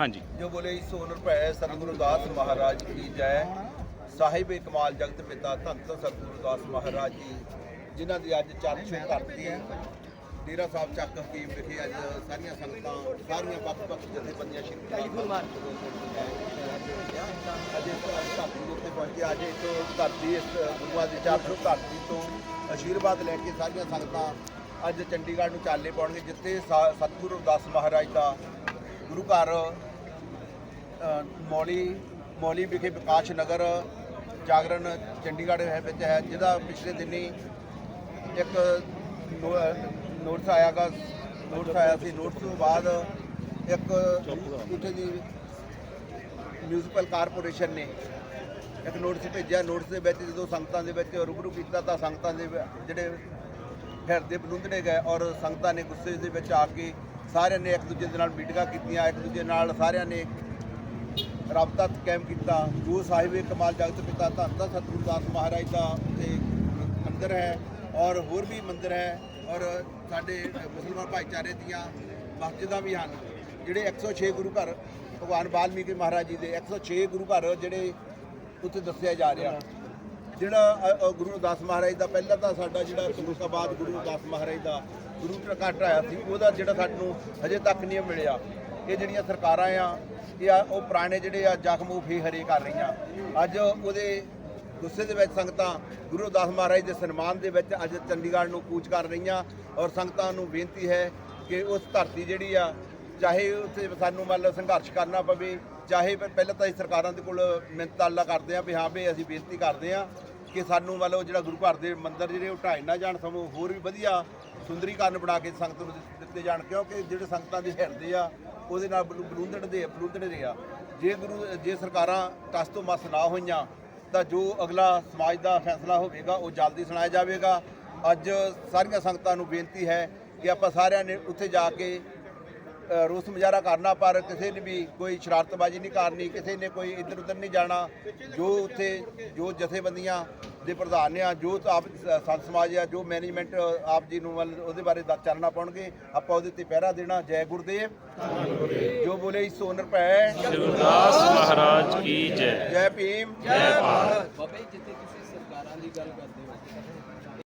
ਹਾਂਜੀ। ਜੋ ਬੋਲੇ ਸੋ ਨਿਰਭੈ ਸਤਿਗੁਰੂ ਦਾਸ ਮਹਾਰਾਜ ਕੀ ਜੈ। ਸਾਹਿਬ ਕਮਾਲ ਜਗਤ ਪਿਤਾ ਧੰਨ ਧੰਨ ਸਤਿਗੁਰੂ ਦਾਸ ਮਹਾਰਾਜ ਜੀ ਜਿਨ੍ਹਾਂ ਦੀ ਅੱਜ ਚਰਨ ਛੋਹ ਧਰਤੀ ਡੇਰਾ ਸਾਹਿਬ ਚੱਕ ਹਕੀਮ ਵਿਖੇ ਅੱਜ ਸਾਰੀਆਂ ਸੰਗਤਾਂ ਸਾਰੀਆਂ ਵੱਖ-ਵੱਖ ਜਥੇਬੰਦੀਆਂ ਸ਼ਿਰਕਤ ਅੱਜ ਇਸ ਧਰਤੀ ਦੇ ਉੱਤੇ ਪਹੁੰਚੇ ਅੱਜ ਇਸ ਧਰਤੀ ਇਸ ਗੁਰੂਆਂ ਦੀ ਚਰਨ ਛੋਹ ਧਰਤੀ ਤੋਂ ਆਸ਼ੀਰਵਾਦ ਲੈ ਕੇ ਸਾਰੀਆਂ ਸੰਗਤਾਂ ਅੱਜ ਚੰਡੀਗੜ੍ਹ ਨੂੰ ਚਾਲੇ ਪਾਉਣਗੇ ਜਿੱਥੇ ਸਾ- ਸਤਿਗੁਰੂ ਦਾਸ ਮਹਾਰਾਜ ਦਾ ਗੁਰੂ ਘਰ ਅ, ਮੌਲੀ ਮੌਲੀ ਵਿਖੇ ਵਿਕਾਸ ਨਗਰ ਜਾਗਰਣ ਚੰਡੀਗੜ੍ਹ ਹੈ ਵਿੱਚ ਹੈ ਜਿਹਦਾ ਪਿਛਲੇ ਦਿਨੀ ਇੱਕ ਨੋ- ਨੋਟਿਸ ਆਇਆਗਾ ਨੋਟਿਸ ਆਇਆ ਸੀ। ਨੋਟਿਸ ਤੋਂ ਬਾਅਦ ਇੱਕ ਉੱਥੇ ਦੀ ਮਿਊਨਿਸਪਲ ਕਾਰਪੋਰੇਸ਼ਨ ਨੇ ਇੱਕ ਨੋਟਿਸ ਭੇਜਿਆ। ਨੋਟਿਸ ਦੇ ਵਿੱਚ ਜਦੋਂ ਸੰਗਤਾਂ ਦੇ ਵਿੱਚ ਰੂਬਰੂ ਕੀਤਾ ਤਾਂ ਸੰਗਤਾਂ ਦੇ ਜਿਹੜੇ ਹਿਰਦੇ ਬਲੁੰਦਣੇ ਗਏ ਔਰ ਸੰਗਤਾਂ ਨੇ ਗੁੱਸੇ ਦੇ ਵਿੱਚ ਆ ਕੇ ਸਾਰਿਆਂ ਨੇ ਇੱਕ ਦੂਜੇ ਦੇ ਨਾਲ ਮੀਟਿੰਗਾਂ ਕੀਤੀਆਂ, ਇੱਕ ਦੂਜੇ ਨਾਲ ਸਾਰਿਆਂ ਨੇ ਰਾਬਤਾ ਕਾਇਮ ਕੀਤਾ। ਜੋ ਸਾਹਿਬ ਕਮਾਲ ਜਗਤ ਪਿਤਾ ਧੰਨ ਧੰਨ ਸਤਿਗੁਰੂ ਦਾਸ ਮਹਾਰਾਜ ਦਾ ਉੱਥੇ ਮੰਦਿਰ ਹੈ ਔਰ ਹੋਰ ਵੀ ਮੰਦਿਰ ਹੈ ਔਰ ਸਾਡੇ ਮੁਸਲਮਾਨ ਭਾਈਚਾਰੇ ਦੀਆਂ ਮਸਜਿਦਾਂ ਵੀ ਹਨ, ਜਿਹੜੇ 106 ਗੁਰੂ ਘਰ, ਭਗਵਾਨ ਵਾਲਮੀਕੀ ਮਹਾਰਾਜ ਜੀ ਦੇ 106 ਗੁਰੂ ਘਰ ਜਿਹੜੇ ਉੱਥੇ ਦੱਸਿਆ ਜਾ ਰਿਹਾ। ਜਿਹੜਾ ਗੁਰੂ ਦਾਸ ਮਹਾਰਾਜ ਦਾ ਪਹਿਲਾਂ ਤਾਂ ਸਾਡਾ ਜਿਹੜਾ ਤੁਲਕਾਬਾਦ ਗੁਰੂ ਦਾਸ ਮਹਾਰਾਜ ਦਾ ਗੁਰੂ ਪ੍ਰਕਾਟ ਆਇਆ ਸੀ, ਉਹਦਾ ਜਿਹੜਾ ਸਾਨੂੰ ਹਜੇ ਤੱਕ ਨਹੀਂ ਮਿਲਿਆ। ਇਹ ਜਿਹੜੀਆਂ ਸਰਕਾਰਾਂ ਆ, ਇਹ ਆ, ਉਹ ਪੁਰਾਣੇ ਜਿਹੜੇ ਆ ਜ਼ਖਮ ਉਹ ਫੇਰ ਹਰੇ ਕਰ ਰਹੀਆਂ। ਅੱਜ ਉਹਦੇ ਗੁੱਸੇ ਦੇ ਵਿੱਚ ਸੰਗਤਾਂ ਗੁਰੂ ਦਾਸ ਮਹਾਰਾਜ ਦੇ ਸਨਮਾਨ ਦੇ ਵਿੱਚ ਅੱਜ ਚੰਡੀਗੜ੍ਹ ਨੂੰ ਕੂਚ ਕਰ ਰਹੀਆਂ ਔਰ ਸੰਗਤਾਂ ਨੂੰ ਬੇਨਤੀ ਹੈ ਕਿ ਉਸ ਧਰਤੀ ਜਿਹੜੀ ਆ ਚਾਹੇ ਉੱਥੇ ਸਾਨੂੰ ਮੰਨ ਲਓ ਸੰਘਰਸ਼ ਕਰਨਾ ਪਵੇ, ਚਾਹੇ ਪਹਿਲਾਂ ਤਾਂ ਅਸੀਂ ਸਰਕਾਰਾਂ ਦੇ ਕੋਲ ਮਿੰਤਾਲਾ ਕਰਦੇ ਆ ਵੀ ਹਾਂ ਵੀ ਅਸੀਂ ਬੇਨਤੀ ਕਰਦੇ ਆ ਕਿ ਸਾਨੂੰ ਮੰਨ ਲਓ ਜਿਹੜਾ ਗੁਰੂ ਘਰ ਦੇ ਮੰਦਿਰ ਜਿਹੜੇ ਉਹ ਢਾਈ ਨਾ ਜਾਣ ਸਗੋਂ ਹੋਰ ਵੀ ਵਧੀਆ ਸੁੰਦਰੀਕਰਨ ਬਣਾ ਕੇ ਸੰਗਤ ਨੂੰ ਦਿੱ- ਦਿੱਤੇ ਜਾਣ, ਕਿਉਂਕਿ ਜਿਹੜੇ ਸੰਗਤਾਂ ਦੇ ਹਿਰਦੇ ਆ, ਉਹਦੇ ਨਾਲ ਬਲੂ- ਬਲੂੰਦੜ ਦੇ ਬਲੂੰਦੜ ਦੇ ਆ। ਜੇ ਗੁਰੂ, ਜੇ ਸਰਕਾਰਾਂ ਟਸ ਤੋਂ ਮਸ ਨਾ ਹੋਈਆਂ, ਤਾਂ ਜੋ ਅਗਲਾ ਸਮਾਜ ਦਾ ਫੈਸਲਾ ਹੋਵੇਗਾ, ਉਹ ਜਲਦੀ ਸੁਣਾਇਆ ਜਾਵੇਗਾ। ਅੱਜ ਸਾਰੀਆਂ ਸੰਗਤਾਂ ਨੂੰ ਬੇਨਤੀ ਹੈ ਕਿ ਆਪਾਂ ਸਾਰਿਆਂ ਨੇ ਉੱਥੇ ਜਾ ਕੇ ਰੋਸ ਮੁਜ਼ਾਹਰਾ ਕਰਨਾ ਪਰ ਕਿਸੇ ਨੇ ਵੀ ਕੋਈ ਸ਼ਰਾਰਤਬਾਜ਼ੀ ਨਹੀਂ ਕਰਨੀ ਕਿਸੇ ਨੇ ਕੋਈ ਇੱਧਰ ਉੱਧਰ ਨਹੀਂ ਜਾਣਾ। ਜੋ ਉੱਥੇ ਜੋ ਜਥੇਬੰਦੀਆਂ ਦੇ ਪ੍ਰਧਾਨ ਆ ਜੋ ਆਪ ਸੰਤ ਸਮਾਜ ਆ ਜੋ ਮੈਨੇਜਮੈਂਟ ਆਪ ਜੀ ਨੂੰ ਵੱਲ ਉਹਦੇ ਬਾਰੇ ਦੱਸ ਚਾਨਣਾ ਪਾਉਣਗੇ ਆਪਾਂ ਉਹਦੇ ਤੇ ਪਹਿਰਾ ਦੇਣਾ। ਜੈ ਗੁਰਦੇਵ। ਜੋ ਬੋਲੇ ਸੋ ਨਿਰਭੈ। ਗੁਰਦਾਸ ਮਹਾਰਾਜ ਕੀ ਜੈ। ਜੈ ਭੀਮ। ਬਾਬਾ ਜੀ ਜਿੱਥੇ ਤੁਸੀਂ ਸਰਕਾਰਾਂ ਦੀ ਗੱਲ ਕਰਦੇ ਹੋ